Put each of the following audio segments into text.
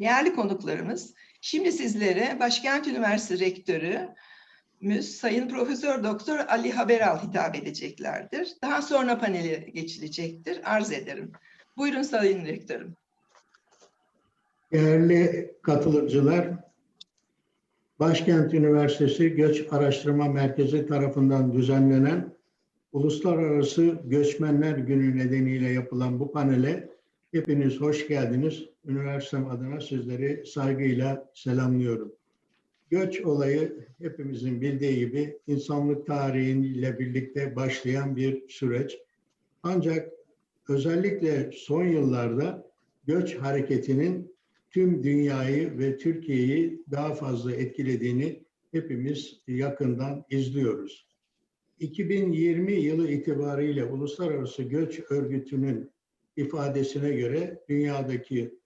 Değerli konuklarımız, şimdi sizlere Başkent Üniversitesi Rektörümüz Sayın Profesör Doktor Ali Haberal hitap edeceklerdir. Daha sonra panele geçilecektir. Arz ederim. Buyurun Sayın Rektörüm. Değerli katılımcılar, Başkent Üniversitesi Göç Araştırma Merkezi tarafından düzenlenen Uluslararası Göçmenler Günü nedeniyle yapılan bu panele hepiniz hoş geldiniz. Üniversitem adına sizleri saygıyla selamlıyorum. Göç olayı hepimizin bildiği gibi insanlık tarihiyle birlikte başlayan bir süreç. Ancak özellikle son yıllarda göç hareketinin tüm dünyayı ve Türkiye'yi daha fazla etkilediğini hepimiz yakından izliyoruz. 2020 yılı itibariyle Uluslararası Göç Örgütü'nün ifadesine göre dünyadaki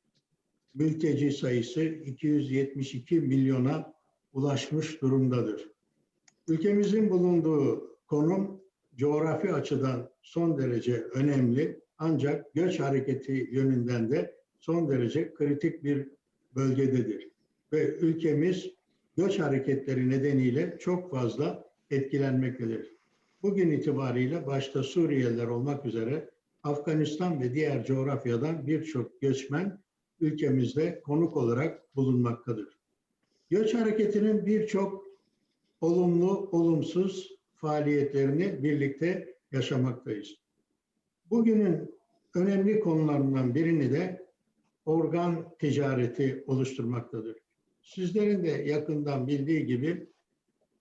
mülteci sayısı 272 milyona ulaşmış durumdadır. Ülkemizin bulunduğu konum coğrafi açıdan son derece önemli ancak göç hareketi yönünden de son derece kritik bir bölgededir. Ve ülkemiz göç hareketleri nedeniyle çok fazla etkilenmektedir. Bugün itibariyle başta Suriyeliler olmak üzere Afganistan ve diğer coğrafyadan birçok göçmen ülkemizde konuk olarak bulunmaktadır. Göç hareketinin birçok olumlu, olumsuz faaliyetlerini birlikte yaşamaktayız. Bugünün önemli konularından birini de organ ticareti oluşturmaktadır. Sizlerin de yakından bildiği gibi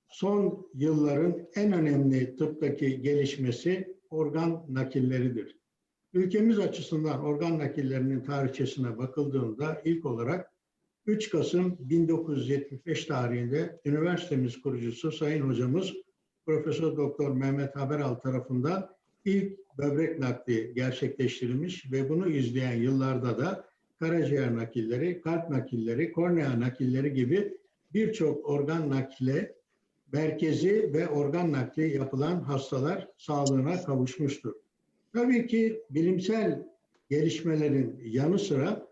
son yılların en önemli tıptaki gelişmesi organ nakilleridir. Ülkemiz açısından organ nakillerinin tarihçesine bakıldığında ilk olarak 3 Kasım 1975 tarihinde üniversitemiz kurucusu Sayın Hocamız Profesör Doktor Mehmet Haberal tarafından ilk böbrek nakli gerçekleştirilmiş ve bunu izleyen yıllarda da karaciğer nakilleri, kalp nakilleri, kornea nakilleri gibi birçok organ nakle merkezi ve organ nakli yapılan hastalar sağlığına kavuşmuştur. Tabii ki bilimsel gelişmelerin yanı sıra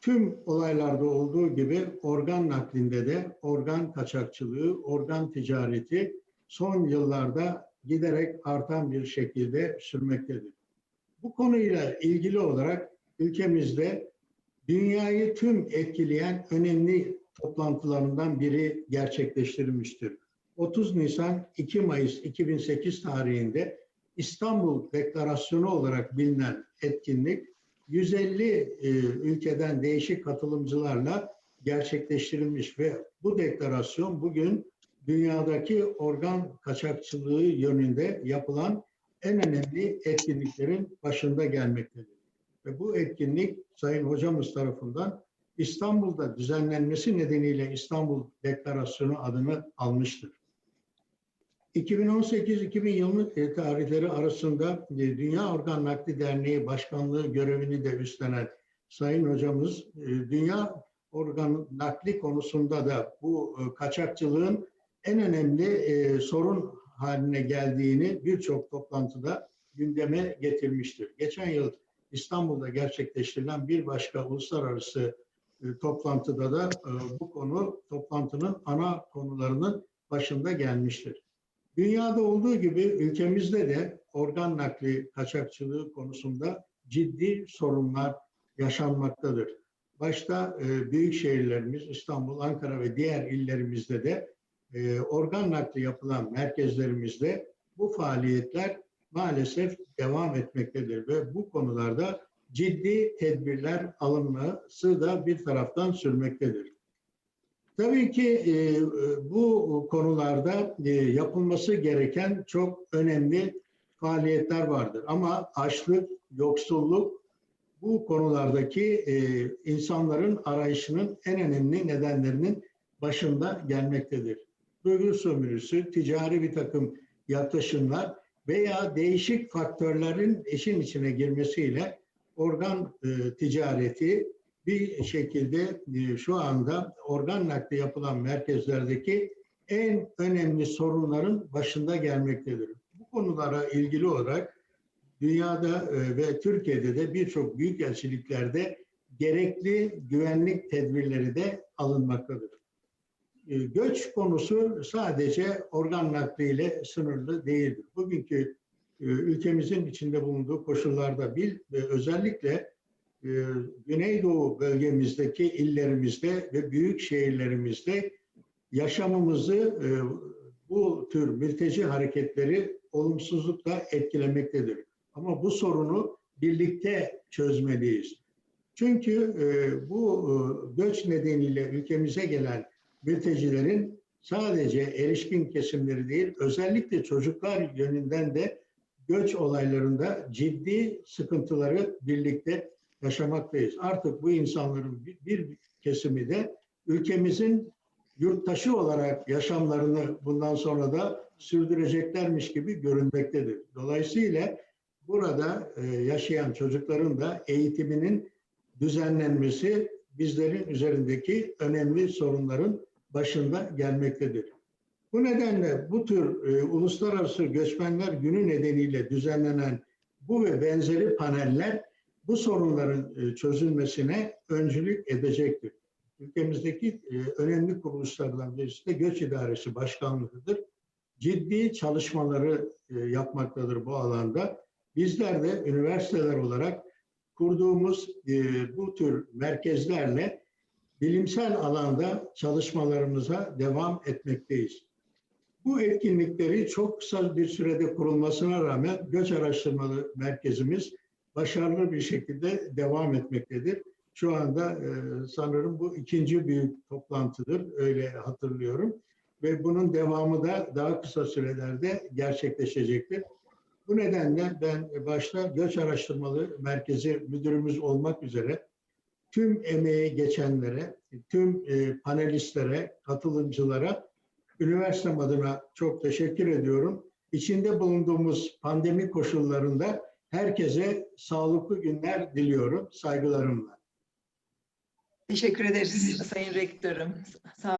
tüm olaylarda olduğu gibi organ naklinde de organ kaçakçılığı, organ ticareti son yıllarda giderek artan bir şekilde sürmektedir. Bu konuyla ilgili olarak ülkemizde dünyayı tüm etkileyen önemli toplantılarından biri gerçekleştirilmiştir. 30 Nisan 2 Mayıs 2008 tarihinde İstanbul Deklarasyonu olarak bilinen etkinlik 150 e, ülkeden değişik katılımcılarla gerçekleştirilmiş ve bu deklarasyon bugün dünyadaki organ kaçakçılığı yönünde yapılan en önemli etkinliklerin başında gelmektedir. Ve bu etkinlik Sayın Hocamız tarafından İstanbul'da düzenlenmesi nedeniyle İstanbul Deklarasyonu adını almıştır. 2018-2020 yılı e, tarihleri arasında e, Dünya Organ Nakli Derneği Başkanlığı görevini de üstlenen Sayın Hocamız e, Dünya Organ Nakli konusunda da bu kaçakçılığın en önemli sorun haline geldiğini birçok toplantıda gündeme getirmiştir. Geçen yıl İstanbul'da gerçekleştirilen bir başka uluslararası toplantıda da bu konu toplantının ana konularının başında gelmiştir. Dünyada olduğu gibi ülkemizde de organ nakli kaçakçılığı konusunda ciddi sorunlar yaşanmaktadır. Başta e, büyük şehirlerimiz İstanbul, Ankara ve diğer illerimizde de e, organ nakli yapılan merkezlerimizde bu faaliyetler maalesef devam etmektedir ve bu konularda ciddi tedbirler alınması da bir taraftan sürmektedir. Tabii ki e, bu konularda e, yapılması gereken çok önemli faaliyetler vardır. Ama açlık, yoksulluk bu konulardaki e, insanların arayışının en önemli nedenlerinin başında gelmektedir. Duygu sömürüsü, ticari bir takım yaklaşımlar veya değişik faktörlerin işin içine girmesiyle organ e, ticareti bir şekilde e, şu anda organ nakli yapılan merkezlerdeki en önemli sorunların başında gelmektedir. Bu konulara ilgili olarak dünyada e, ve Türkiye'de de birçok büyük elçiliklerde gerekli güvenlik tedbirleri de alınmaktadır. E, Göç konusu sadece organ nakliyle sınırlı değildir. Bugünkü ülkemizin içinde bulunduğu koşullarda bil ve özellikle e, Güneydoğu bölgemizdeki illerimizde ve büyük şehirlerimizde yaşamımızı e, bu tür mülteci hareketleri olumsuzlukla etkilemektedir. Ama bu sorunu birlikte çözmeliyiz. Çünkü e, bu e, göç nedeniyle ülkemize gelen mültecilerin sadece erişkin kesimleri değil, özellikle çocuklar yönünden de göç olaylarında ciddi sıkıntıları birlikte yaşamaktayız. Artık bu insanların bir, kesimi de ülkemizin yurttaşı olarak yaşamlarını bundan sonra da sürdüreceklermiş gibi görünmektedir. Dolayısıyla burada e, yaşayan çocukların da eğitiminin düzenlenmesi bizlerin üzerindeki önemli sorunların başında gelmektedir. Bu nedenle bu tür e, Uluslararası Göçmenler Günü nedeniyle düzenlenen bu ve benzeri paneller bu sorunların e, çözülmesine öncülük edecektir. Ülkemizdeki e, önemli kuruluşlardan birisi de Göç İdaresi Başkanlığı'dır. Ciddi çalışmaları e, yapmaktadır bu alanda. Bizler de üniversiteler olarak kurduğumuz bu tür merkezlerle bilimsel alanda çalışmalarımıza devam etmekteyiz. Bu etkinlikleri çok kısa bir sürede kurulmasına rağmen Göç Araştırmalı Merkezimiz başarılı bir şekilde devam etmektedir. Şu anda e, sanırım bu ikinci büyük toplantıdır, öyle hatırlıyorum. Ve bunun devamı da daha kısa sürelerde gerçekleşecektir. Bu nedenle ben başta Göç Araştırmalı Merkezi müdürümüz olmak üzere tüm emeği geçenlere, tüm e, panelistlere, katılımcılara üniversitem adına çok teşekkür ediyorum. İçinde bulunduğumuz pandemi koşullarında herkese sağlıklı günler diliyorum saygılarımla. Teşekkür ederiz Sayın Rektörüm. Sağ